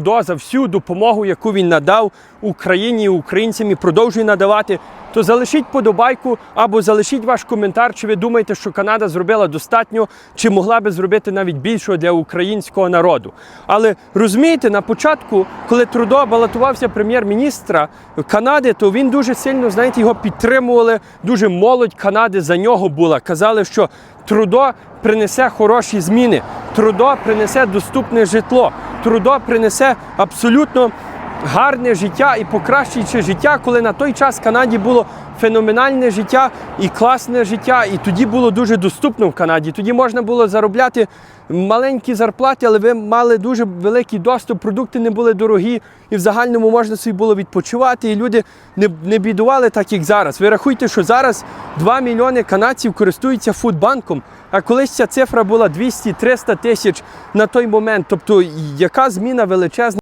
Трудо за всю допомогу, яку він надав Україні і українцям і продовжує надавати, то залишіть подобайку або залишіть ваш коментар, чи ви думаєте, що Канада зробила достатньо, чи могла би зробити навіть більшого для українського народу. Але розумієте, на початку, коли Трудо балотувався прем'єр-міністра Канади, то він дуже сильно, знаєте, його підтримували. Дуже молодь Канади за нього була. Казали, що Трудо принесе хороші зміни, Трудо принесе доступне житло, Трудо принесе абсолютно гарне життя і покращуюче життя, коли на той час в Канаді було феноменальне життя і класне життя, і тоді було дуже доступно в Канаді. Тоді можна було заробляти маленькі зарплати, але ви мали дуже великий доступ, продукти не були дорогі, і в загальному можна собі було відпочивати, і люди не, не бідували так, як зараз. Ви рахуйте, що зараз 2 мільйони канадців користуються фудбанком, а колись ця цифра була 200-300 тисяч на той момент. Тобто, яка зміна величезна.